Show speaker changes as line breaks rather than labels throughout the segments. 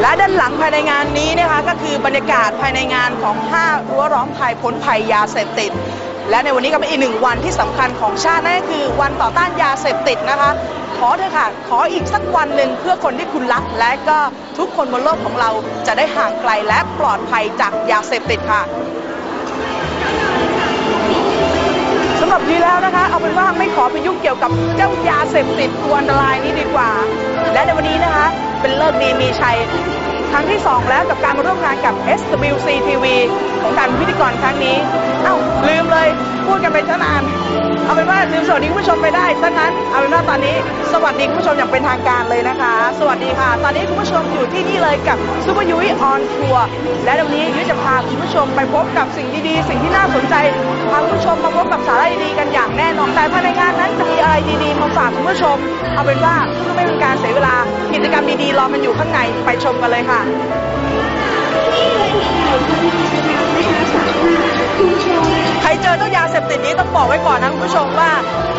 และด้านหลังภายในงานนี้นะคะก็คือบรรยากาศภายในงานของ5รั้วร้อมไทยพ้นภัยยาเสพติด และในวันนี้ก็เป็นอีกหนึ่งวันที่สำคัญของชาตินั่นก็คือ วันต่อต้านยาเสพติดนะคะ ขอเถอะค่ะขออีกสักวันหนึ่งเพื่อคนที่คุณรัก และก็ทุกคนบนโลกของเราจะได้ห่างไกลและปลอดภัยจากยาเสพติดค่ะ แล้วนะคะ เอาเป็นว่าไม่ขอไปยุ่งเกี่ยวกับเจ้ายาเสพติดตัวอันตรายนี้ดีกว่า และในวันนี้นะคะ เป็นเลิกดีมีชัยครั้งที่ 2 แล้วกับการมาร่วมงานกับ SWC TV ของการพิธีกรครั้งนี้ เอ้า ลืมเลย พูดกันไปตั้งนานเอาเป็นว่าลืมสวัสดีคุณผู้ชมไปได้ซะงั้น เอาเป็นว่าตอนนี้ สวัสดีคุณผู้ชมอย่างเป็นทางการเลยนะคะ สวัสดีค่ะ ตอนนี้คุณผู้ชมอยู่ที่นี่เลยกับซูเปอร์ยุ้ยออนทัวร์และวันนี้ยุ้ยจะพาคุณผู้ชมไปพบกับสิ่งดีๆ สิ่งที่น่าสนใจพาคุณผู้ชมมาพบกับสาระดีๆกัน นอนแต่ภายในงานนั้นจะมีอะไรดีๆมาฝากคุณผู้ชม เอาเป็นว่าเพื่อไม่เป็นการเสียเวลา กิจกรรมดีๆรอมันอยู่ข้างในไปชมกันเลยค่ะใครเจอเจ้ายาเสพติดนี้ต้องบอกไว้ก่อนนะคุณผู้ชมว่า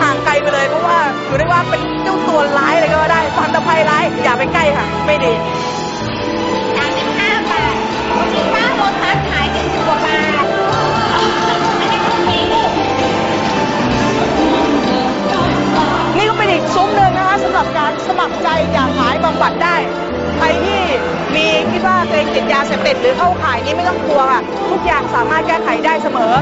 ห่างไกลไปเลยเพราะว่าถือได้ว่าเป็นเจ้าตัวร้ายเลยก็ได้ฟันตะไคร้ร้ายอย่าไปใกล้ค่ะ ไม่ดี
บั
ดได้ ใครที่มีคิดว่าตัวเองติดยาเสพติดหรือเข้าข่ายนี้ไม่ต้องกลัวค่ะทุกอย่างสามารถแก้ไขได้เสมอ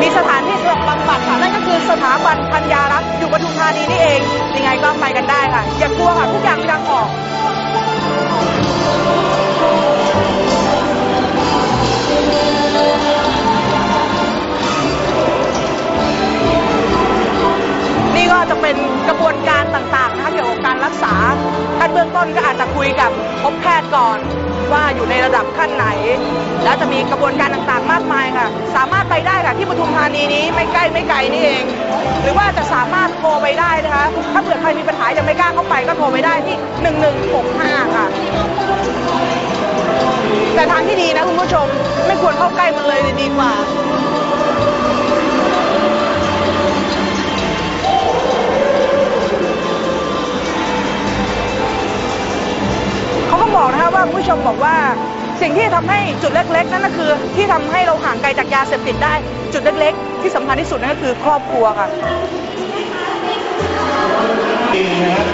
มีสถานที่สำหรับบำบัดค่ะนั่นก็คือสถาบันปัญญารักษ์อยู่ปทุมธานีนี่เองยังไงก็ไปกันได้ค่ะ อย่ากลัวค่ะทุกอย่างมีทางออก ก็จะเป็นกระบวนการต่างๆนะคะเกี่ยวกับการรักษาขั้นเบื้องต้นก็อาจจะคุยกับพบแพทย์ก่อน ว่าอยู่ในระดับขั้นไหน แล้วจะมีกระบวนการต่างๆ มากมายค่ะ สามารถไปได้ค่ะที่ปทุมธานีนี้ไม่ใกล้ไม่ไกลนี่เอง หรือว่าจะสามารถโทรไปได้นะคะ ถ้าเผื่อใครมีปัญหายังไม่กล้าเข้าไปก็โทรไปได้ที่ 1165 ค่ะ แต่ทางที่ดีนะคุณผู้ชมไม่ควรเข้าใกล้มันเลยดีกว่า นะคะว่าคุณผู้ชมบอกว่าสิ่งที่ทำให้จุดเล็กๆ นั่นก็คือ ที่ทำให้เราห่างไกลจากยาเสพติดได้ จุดเล็กๆ ที่สำคัญที่สุดนั่นก็คือครอบครัวค่ะ
จริงนะ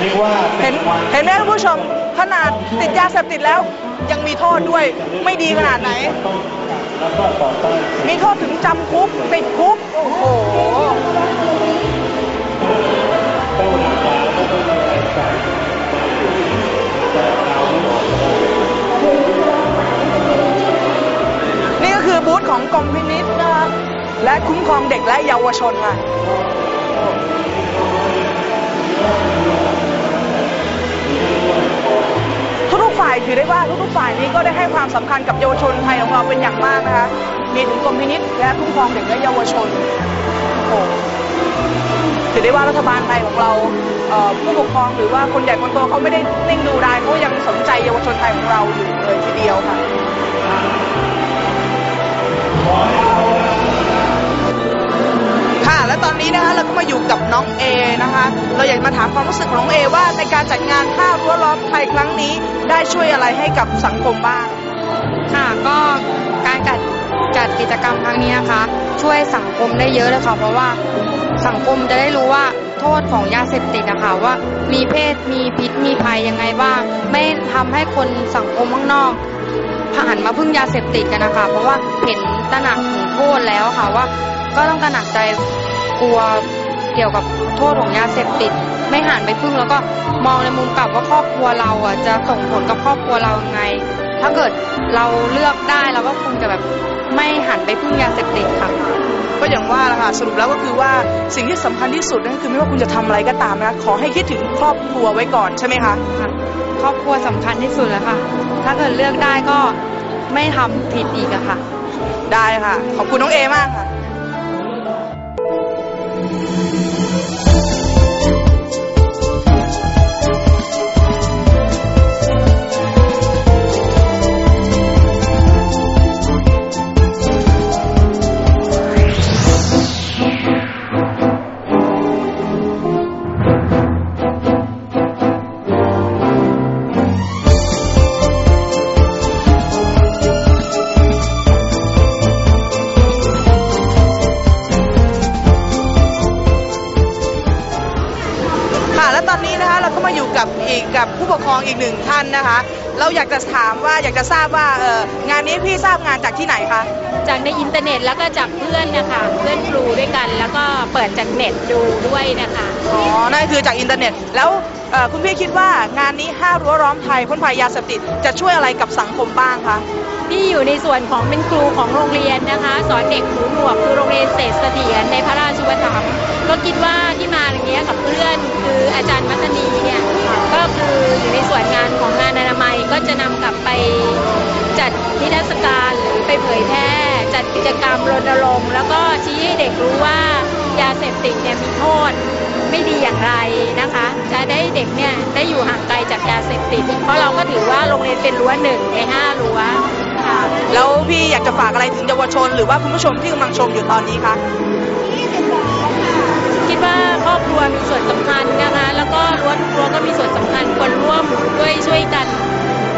เรียกว่า
เห็นเห็นไหมคุณผู้ชมขนาดติดยาเสพติดแล้วยังมีโทษด้วยไม่ดีขนาดไหน
ต้องแล้วก็ต่อต้าน
มีโทษถึงจำคุกติดคุก โอ้โห ของกรมพินิษนะคะและคุ้มครองเด็กและเยาวชนค่ะทุกๆฝ่ายถือได้ว่าทุกๆฝ่ายนี้ก็ได้ให้ความสำคัญกับเยาวชนไทยของเราเป็นอย่างมากนะคะ มีถึงกรมพินิษและคุ้มครองเด็กและเยาวชนโอ้ถือได้ว่ารัฐบาลไทยของเราเผู้ปกครองหรือว่าคนใหญ่คนโตเขาไม่ได้นิ่งดูได้เขายังสนใจเยาวชนไทยของเราอยู่เลยทีเดียวค่ะ ตอนนี้นะคะเราก็มาอยู่กับน้องเอนะคะ เราอยากมาถามความรู้สึกของน้องเอว่าในการจัดงานข้าวรั้วล้อมไทยครั้งนี้ ได้ช่วยอะไรให้กับสังคมบ้าง
ค่ะก็การจัดจัดกิจกรรมครั้งนี้นะคะ ช่วยสังคมได้เยอะเลยค่ะเพราะว่าสังคมจะได้รู้ว่าโทษของยาเสพติดนะคะว่ามีเพศมีพิษมีภัยยังไงบ้างไม่ทำให้คนสังคมข้างนอกผ่านมาพึ่งยาเสพติดกันนะคะ เพราะว่าเห็นตระหนักถึงโทษแล้วค่ะว่า ก็ต้องตระหนักใจ กลัวเกี่ยวกับโทษของยาเสพติด ไม่หันไปพึ่งแล้วก็มองในมุมกลับว่าครอบครัวเราอะจะส่งผลกับครอบครัวเรายังไง ถ้าเกิดเราเลือกได้เราก็คงจะแบบไม่หันไปพึ่งยาเสพติดค่ะ
ก็อย่างว่าแหละค่ะสรุปแล้วก็คือว่าสิ่งที่สำคัญที่สุดนั่นก็คือไม่ว่าคุณจะทำอะไรก็ตามนะขอให้คิดถึงครอบครัวไว้ก่อนใช่ไหมคะ
ค่ะครอบครัวสำคัญที่สุดแล้วค่ะ ถ้าเกิดเลือกได้ก็ไม่ทำผิดอีกอะค่ะ
ได้ค่ะ ขอบคุณน้องเอมากค่ะ thank you กับอีกกับผู้ปกครองอีกหนึ่งท่านนะคะ เราอยากจะถามว่าอยากจะทราบว่าเอองานนี้พี่ทราบงานจากที่ไหนคะ
จากในอินเทอร์เน็ตแล้วก็จากเพื่อนนะคะเพื่อนครูด้วยกัน แล้วก็เปิดจากเน็ตดูด้วยนะคะ
อ๋อนั่นคือจากอินเทอร์เน็ต แล้วเอ่อคุณพี่คิดว่างานนี้ห้ารั้วล้อมไทยพ้นภัยยาเสพติดจะช่วยอะไรกับสังคมบ้างคะ
ที่อยู่ในส่วนของเป็นครูของโรงเรียนนะคะ สอนเด็กหูหนวกคือโรงเรียนเศรษฐเสถียรในพระราชูปถัมภ์ก็คิดว่าที่มาอย่างเงี้ยกับเพื่อนคืออาจารย์มัทนีเนี่ยก็ คืออยู่ในส่วนงานของงานอนามัยก็จะนำกลับไปจัดนิทรรศการหรือไปเผยแพร่ จัดกิจกรรมรณรงค์แล้วก็ชี้ให้เด็กรู้ว่ายาเสพติดเนี่ยมีโทษไม่ดีอย่างไรนะคะ จะได้เด็กเนี่ยได้อยู่ห่างไกลจากยาเสพติด เพราะเราก็ถือว่าโรงเรียนเป็นรั้วหนึ่งในห้ารั้วค่ะ
แล้วพี่อยากจะฝากอะไรถึงเยาวชน หรือว่าคุณผู้ชมที่กำลังชมอยู่ตอนนี้คะ
คิดว่าครอบครัวมีส่วนสำคัญนะคะ แล้วก็รั้วทุกรั้วก็มีส่วน คัญควรร่วมด้วยช่วยกัน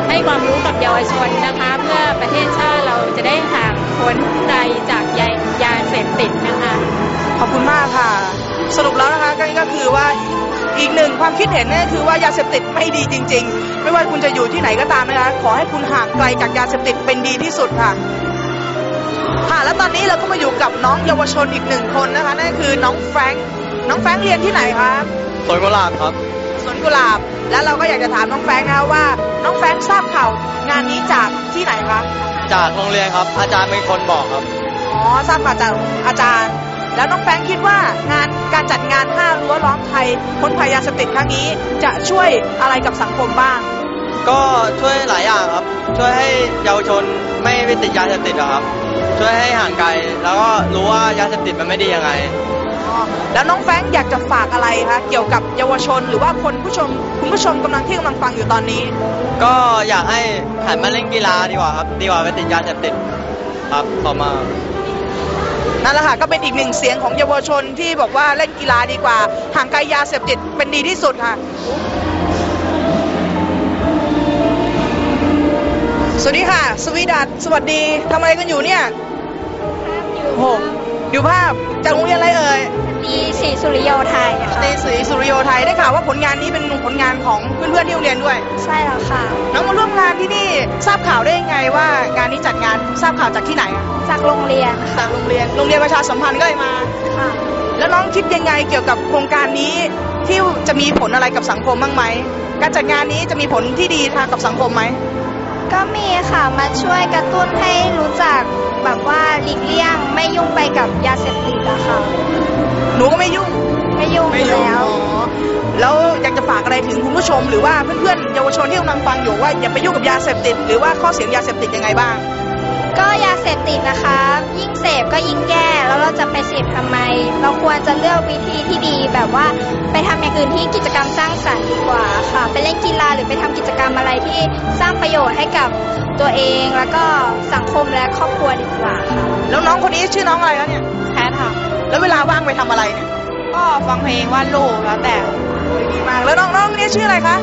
ให้ความรู้กับเยาวชนนะคะ เพื่อประเทศชาติเราจะได้ห่างพ้นไกลจากยายาเสพติดนะคะ
ขอบคุณมากค่ะ สรุปแล้วนะคะก็ก็คือว่าอีกหนึ่งความคิดเห็นเนี่ยคือว่ายาเสพติดไม่ดีจริง ๆ ไม่ว่าคุณจะอยู่ที่ไหนก็ตามนะคะ ขอให้คุณห่างไกลจากยาเสพติดเป็นดีที่สุดค่ะค่ะแล้วตอนนี้เราก็มาอยู่กับน้องเยาวชนอีกหนึ่งคนนะคะนั่นคือน้องแฟรงค์น้องแฟรงค์เรียนที่ไหนคะ
สวนกุหลาบครับ
ส วนกุหลาบ แล้วเราก็อยากจะถามน้องแฟรงค์นะคะว่า น้องแฟรงค์ทราบข่าวงานนี้จากที่ไหนคะ
จากโรงเรียนครับ อาจารย์เป็นคนบอกครับ
อ๋อทราบข่าวจากอาจารย์ แล้วน้องแฟรงค์คิดว่างานการจัดงานห้ารั้วล้อมไทยพ้นภัยยาเสพติดครั้งนี้ จะช่วยอะไรกับสังคมบ้าง
ก็ช่วยหลายอย่างครับ ช่วยให้เยาวชนไม่ไปติดยาเสพติดอะครับ ช่วยให้ห่างไกลแล้วก็รู้ว่ายาเสพติดมันไม่ดียังไง
อ๋อ แล้วน้องแฟรงค์อยากจะฝากอะไรคะเกี่ยวกับเยาวชนหรือว่าคนผู้ชมคุณผู้ชมกำลังที่กำลังฟังอยู่ตอนนี้
ก็อยากให้หันมาเล่นกีฬาดีกว่าครับดีกว่าไปติดยาเสพติดครับต่อมา
นั่นแหละค่ะก็เป็นอีกหนึ่งเสียงของเยาวชนที่บอกว่าเล่นกีฬาดีกว่าห่างไกลยาเสพติดเป็นดีที่สุดค่ะสวัสดีค่ะ สวีดัตสวัสดีทำอะไรกันอยู่เนี่ยโอ้โห ดูภาพจากโรงเรียนอะไรเอ่ย
ดีสีสุริโยไทย
ในสีสุริโยไทยได้ข่าวว่าผลงานนี้เป็นผลงานของเพื่อนๆที่โรงเรียนด้วย
ใช่แล้วค่ะ
น้องมาร่วมงานที่นี่ทราบข่าวได้ยังไงว่างานนี้จัดงานทราบข่าวจากที่ไหนอะ
จากโรงเรียน
จากโรงเรียนโรงเรียนประชาสัมพันธ์ก็เลยมา
ค่ะ
แล้วน้องคิดยังไงเกี่ยวกับโครงการนี้ที่จะมีผลอะไรกับสังคมบ้างไหมการจัดงานนี้จะมีผลที่ดีทางกับสังคมไหม
ก็มีค่ะมาช่วยกระตุ้นให้รู้จัก แบบว่าหลีกเลี่ยงไม่ยุ่งไปกับยาเสพติดอะค่ะ
หนูก็ไม่ยุ่ง
ไม่ยุ่งอยู่แล้ว
อ๋อแล้วอยากจะฝากอะไรถึงคุณผู้ชมหรือว่าเพื่อนๆเยาวชนที่กำลังฟังอยู่ว่าอย่าไปยุ่งกับยาเสพติด หรือว่าข้อเสียงยาเสพติดยังไงบ้าง
ก็ยาเสพติดนะคะ ยิ่งเสพก็ยิ่งแย่แล้วเราจะไปเสพทำไม เราควรจะเลือกวิธีที่ดีแบบว่าไปทำอย่างอื่นที่กิจกรรมสร้างสรรค์ดีกว่าค่ะ ไปเล่นกีฬาหรือไปทำกิจกรรมอะไรที่สร้างประโยชน์ให้กับตัวเองแล้วก็สังคมและครอบครัวดีกว่าค่ะ
แล้วน้องคนนี้ชื่อน้องอะไรแล้วเนี่ย
แพทค่ะ
แล้วเวลาว่างไปทำอะไรเนี่ย
ก็ฟังเพลงวาดรูปแล้วแต่
โอ้ยดีมากแล้วน้องน้องคนนี้ชื่ออะไรคะ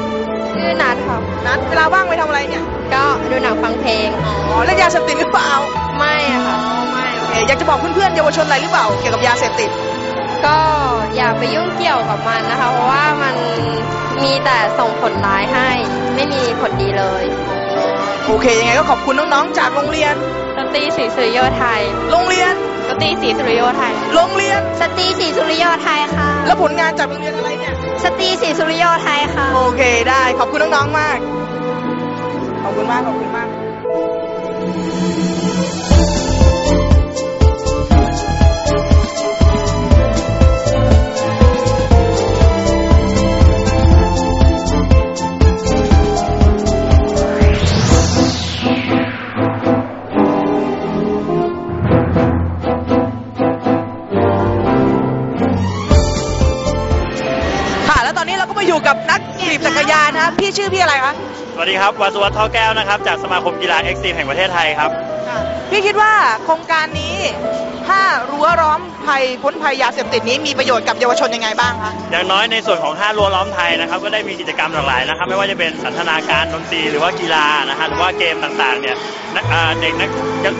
ชื่อนัดค่ะ
นัดเวลาว่างไปทำอะไรเนี่ย
ก็ดูหนังฟังเพลง
อ๋อเล่นยาเสพติดหรือเปล่า
ไม่อะค่ะ
ไม่โอเคอยากจะบอกเพื่อนๆเยาวชนอะไรหรือเปล่า เกี่ยวกับยาเสพติด
ก็อย่าไปยุ่งเกี่ยวกับมันนะคะ เพราะว่ามันมีแต่ส่งผลร้ายให้ ไม่มีผลดีเลย
โอเคยังไงก็ขอบคุณน้องๆจากโรงเรียน
สตรีสีสุริโยไทย
โรงเรียน
สตรีสีสุริโยไทย
โรงเรียน
สตรีสีสุริโยไทยค่ะ
แล้วผลงานจากโรงเรียนอะไรเนี่ย
สตรีสีสุริโยไทยค่ะ
โอเคได้ขอบคุณน้องๆมาก ขอบคุณมาก ขอบคุณมากค่ะแล้วตอนนี้เราก็มาอยู่กับนักขี่จักรยานนะพี่ชื่อพี่อะไรคะ
วัสดีครับวาสุวัฒน์ท่อแก้วนะครับ จากสมาคมกีฬาเอ็กซ์ตรีมแห่งประเทศไทยครับ
พี่คิดว่าโครงการนี้ถ้ารั้วล้อม ภัยพ้นภัยยาเสพติดนี้มีประโยชน์กับเยาวชนยังไงบ้างคะ
อย่างน้อยในส่วนของห้ารั้วล้อมไทยนะครับก็ได้มีกิจกรรมหลากหลายนะครับไม่ว่าจะเป็นสันทนาการดนตรีหรือว่ากีฬานะฮะหรือว่าเกมต่างๆเนี่ยนักอ่าเด็กนัก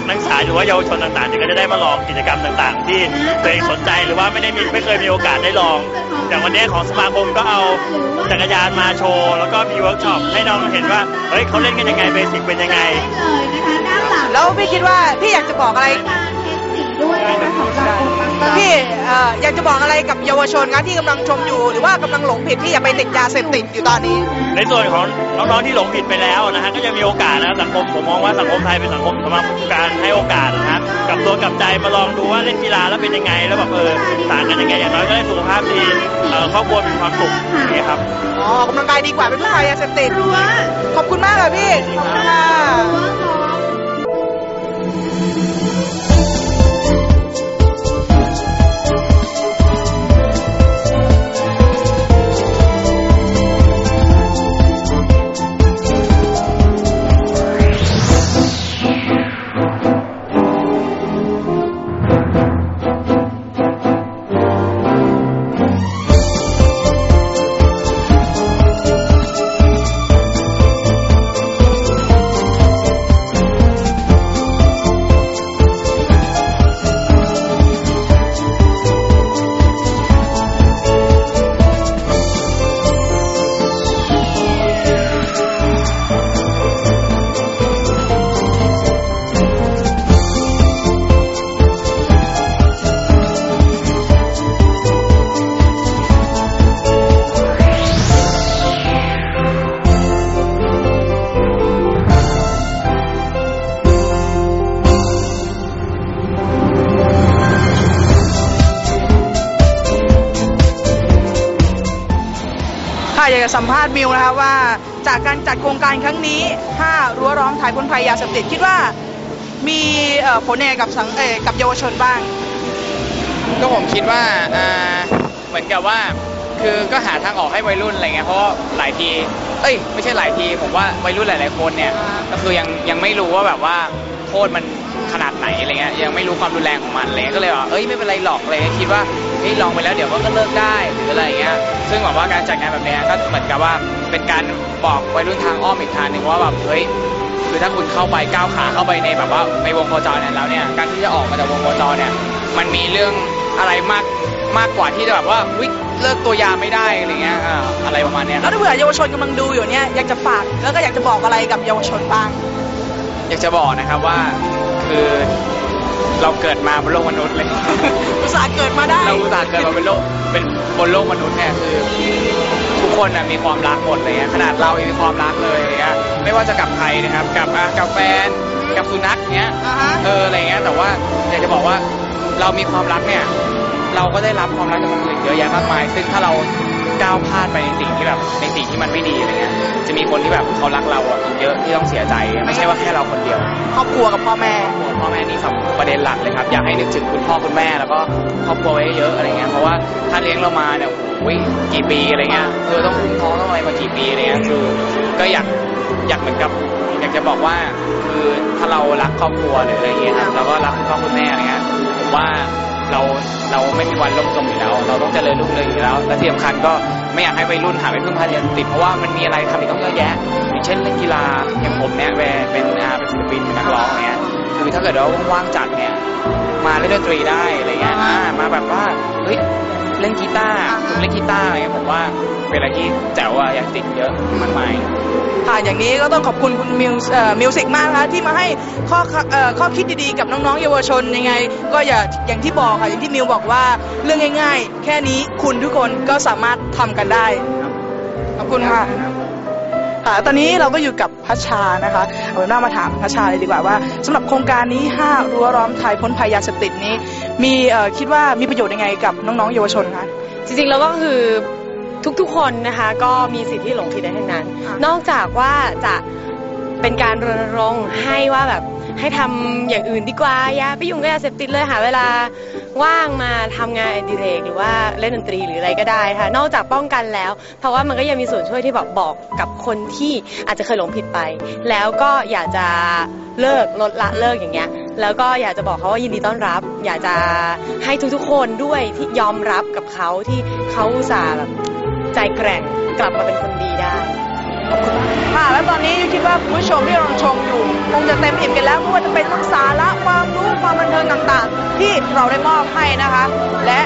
นักศึกษาหรือว่าเยาวชนต่างๆเนี่ยก็จะได้มาลองกิจกรรมต่างๆ ที่ตัวเองสนใจหรือว่าไม่ได้มีไม่เคยมีโอกาสได้ลอง อย่างวันนี้ของสมาคมก็เอาจักรยานมาโชว์แล้วก็มีเวิร์กช็อปให้น้องเห็นว่าเฮ้ยเขาเล่นกันยังไงเบสิกเป็นยังไง
แล้วพี่คิดว่าพี่อยากจะบอกอะไรพี่เอ่ ออยากจะบอกอะไรกับเยาวชนนะที่กำลังชมอยู่ หรือว่ากำลังหลงผิดที่อย่าไปติดยาเสพติดอยู่ตอนนี้
ในส่วนของน้องๆที่หลงผิดไปแล้วนะฮะก็ยังมีโอกาสนะสังคมผมมองว่าสังคมไทยเป็นสังคมสำหรับการให้โอกาสนะฮะกลับตัวกลับใจมาลองดูว่าเล่นกีฬาแล้วเป็นยังไง แล้วแบบเออต่างกันยังไงอย่างน้อยก็ได้สุขภาพดีเอ่อครอบครัวมีความสุขอย่างเงี้ยครับ
อ๋อออกกำลังกายดีกว่าเป็นผู้ชายยาเสพติดขอบคุณมากค่ะพี่ขอบคุณค่ะ สัมภาษณ์มิวนะคะว่าจากการจัดโครงการครั้งนี้ 5 รั้วร้อมถ่ายพ้นภัยยาเสพติดคิดว่ามีผลยังไงกับสังเอกับเยาวชนบ้าง
ก็ผมคิดว่าเหมือนกับว่าคือก็หาทางออกให้วัยรุ่นอะไรเงี้ยเพราะหลายที เอ้ย ไม่ใช่หลายที ผมว่าวัยรุ่นหลาย ๆ คนเนี่ยก็คือยังยังไม่รู้ว่าแบบว่า โทษมันขนาดไหนอะไรเงี้ยยังไม่รู้ความรุนแรงของมันอะไรเลยก็เลยว่าเอ้ยไม่เป็นไรหรอกอะไรเลยคิดว่าเฮ้ยลองไปแล้วเดี๋ยวก็เลิกได้หรืออะไรเงี้ยซึ่งแบบว่าการจัดงานแบบเนี้ยก็เหมือนกับว่าเป็นการบอกวัยรุ่นทางอ้อมอีกทางหนึ่งว่าแบบเฮ้ยคือถ้าคุณเข้าไปก้าวขาเข้าไปในแบบว่าในวงโคจรเนี่ยแล้วเนี่ยการที่จะออกมาจากวงโคจรเนี่ยมันมีเรื่องอะไรมากมากกว่าที่จะแบบว่าวิเลิกตัวยาไม่ได้อะไรเงี้ยอะไรประมาณเนี้ย
แล้วถ้าเผื่อเยาวชนกำลังดูอยู่เนี่ยอยากจะฝากแล้วก็อยากจะบอกอะไรกับเยาวชนบ้าง
อยากจะบอกนะครับว่าคือเราเกิดมาบนโลกมนุษย์เลย
อุตส่าห์เกิดมาได้
เราอุตส่าห์เกิดมาเป็นโลกเป็นบนโลกมนุษย์เนี่ยคือ ทุกคนน่ะมีความรักหมดเลยอะขนาดเรายังมีความรักเลยอะไรเงี้ยไม่ว่าจะกับใครนะครับกับอะกับแฟนกับสุนัขเนี้ย
อ่าฮะ
เอออะไรเงี้ยแต่ว่าอยากจะบอกว่าเรามีความรักเนี่ย เราก็ได้รับความรักจากคนอื่นเยอะแยะมากมาย ซึ่งถ้าเรา ก้าวพลาดไปในสิ่งที่แบบในสิ่งที่มันไม่ดีอะไรเงี้ยจะมีคนที่แบบเขารักเราอะอีกเยอะที่ต้องเสียใจไม่ใช่ว่าแค่เราคนเดียว
ครอบครัวกับพ่อแม่
พ่อแม่นี่สำประเด็นหลักเลยครับอยากให้นึกถึงคุณพ่อคุณแม่แล้วก็ครอบครัวไว้เยอะๆอะไรเงี้ยเพราะว่าถ้าเลี้ยงเรามาเนี่ยโอ้ยกี่ปีอะไรเงี้ยเธอต้องอุ้มท้องต้องอะไรมากี่ปีอะไรเงี้ยคือก็อยากอยากเหมือนกับอยากจะบอกว่าคือถ้าเรารักครอบครัวหรืออะไรเงี้ยครับเราก็รักคุณพ่อคุณแม่อะไรเงี้ยผมว่า เราเราไม่มีวันล่มจมอยู่แล้ว เราต้องเจริญรุ่งเรืองอยู่แล้ว และที่สำคัญก็ไม่อยากให้วัยรุ่นหาไปพึ่งพาเรียนติดเพราะว่ามันมีอะไรทำอีกต้องเยอะแยะ อย่างเช่นเล่นกีฬาอย่างผมเนี่ยแวร์เป็นอาเป็นศิลปินเป็นนักร้องอะไรเงี้ยคือถ้าเกิดว่าว่างๆจัดเนี่ยมาเล่นดนตรีได้อะไรเงี้ยอ่ามาแบบว่าเฮ้ย ล่นกีตาร์ฝึกเล่นกีตาร์อะไรเงี้ยผมว่าเป็นอะไรที่แจ๋วอะอยากติดเยอะมากมาย
ค่ะอย่างนี้ก็ต้องขอบคุณคุณมิวเอ่อมิวสิกมากนะคะที่มาให้ข้อเอ่อข้อคิดดีๆกับน้องๆเยาวชนยังไง ก็อย่าอย่างที่บอกค่ะอย่างที่มิวบอกว่าเรื่องง่าย ๆ แค่นี้คุณทุกคนก็สามารถทำกันได้ ขอบคุณค่ะ ค่ะ ตอนนี้เราก็อยู่กับพัชชานะคะเอาเป็นว่ามาถามพัชชาเลยดีกว่าว่าสำหรับโครงการนี้ 5 รั้วล้อมไทยพ้นภัยยาเสพติดนี้ มีเอ่อคิดว่ามีประโยชน์ยังไงกับน้องๆเยาวชนคะ
จริงๆแล้วก็คือทุกๆคนนะคะก็มีสิทธิ์ที่หลงผิดได้ทั้งนั้น
อะ
นอกจากว่าจะเป็นการรณรงค์ให้ว่าแบบ ให้ทำอย่างอื่นดีกว่าอย่าไปยุ่งกับยาเสพติดเลยหาเวลาว่างมาทำงานอดิเรกหรือว่าเล่นดนตรีหรืออะไรก็ได้ค่ะนอกจากป้องกันแล้ว เพราะว่ามันก็ยังมีส่วนช่วยที่แบบบอกกับคนที่อาจจะเคยหลงผิดไป แล้วก็อยากจะเลิกลดละเลิกอย่างเงี้ย
แล้วก็อยากจะบอกเขาว่ายินดีต้อนรับ อยากจะให้ทุกๆคนด้วยที่ยอมรับกับเขาที่เขาอุตส่าห์แบบใจแกร่งกลับมาเป็นคนดีได้
ค่ะ แล้วตอนนี้ยูคิดว่าคุณผู้ชมที่กำลังชมอยู่ คงจะเต็มอิ่มกันแล้วไม่ว่าจะเป็นทั้งสาระความรู้ความบันเทิงต่างๆ ที่เราได้มอบให้นะคะ และ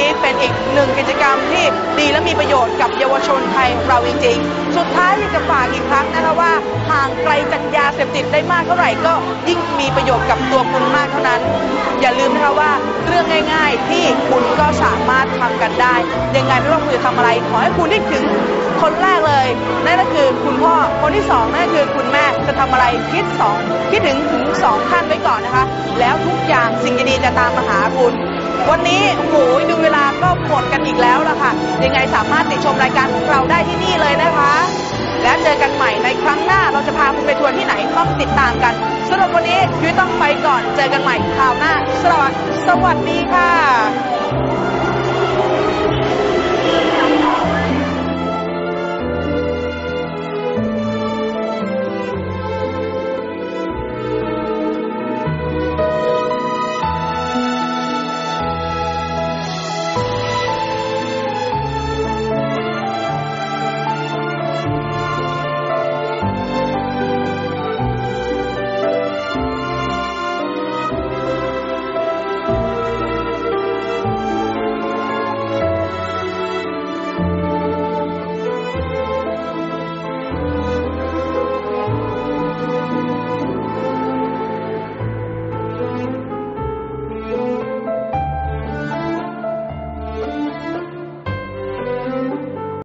นี้เป็นอีกหนึ่งกิจกรรมที่ดีและมีประโยชน์กับเยาวชนไทยของเราจริงๆ สุดท้ายอยากจะฝากอีกครั้งนะคะว่าห่างไกลจากยาเสพติดได้มากเท่าไหร่ก็ยิ่งมีประโยชน์กับตัวคุณมากเท่านั้น อย่าลืมนะคะว่าเรื่องง่าย ๆ ที่คุณก็สามารถทำกันได้ ยังไงไม่ว่าคุณจะทำอะไร ขอให้คุณนึกถึงคนแรกเลยนั่นก็คือคุณพ่อคนที่สองนั่นก็คือคุณแม่จะทำอะไรคิดสองคิดถึงถึงสองท่านไว้ก่อนนะคะ แล้วทุกอย่างสิ่งดีๆจะตามมาหาคุณ วันนี้โอ้โหดูเวลาก็หมดกันอีกแล้วล่ะค่ะ ยังไงสามารถติดชมรายการของเราได้ที่นี่เลยนะคะ แล้วเจอกันใหม่ในครั้งหน้าเราจะพาคุณไปทัวร์ที่ไหนต้องติดตามกันสำหรับวันนี้ยุ้ยต้องไปก่อน เจอกันใหม่คราวหน้าสวัสดีสวัสดีค่ะ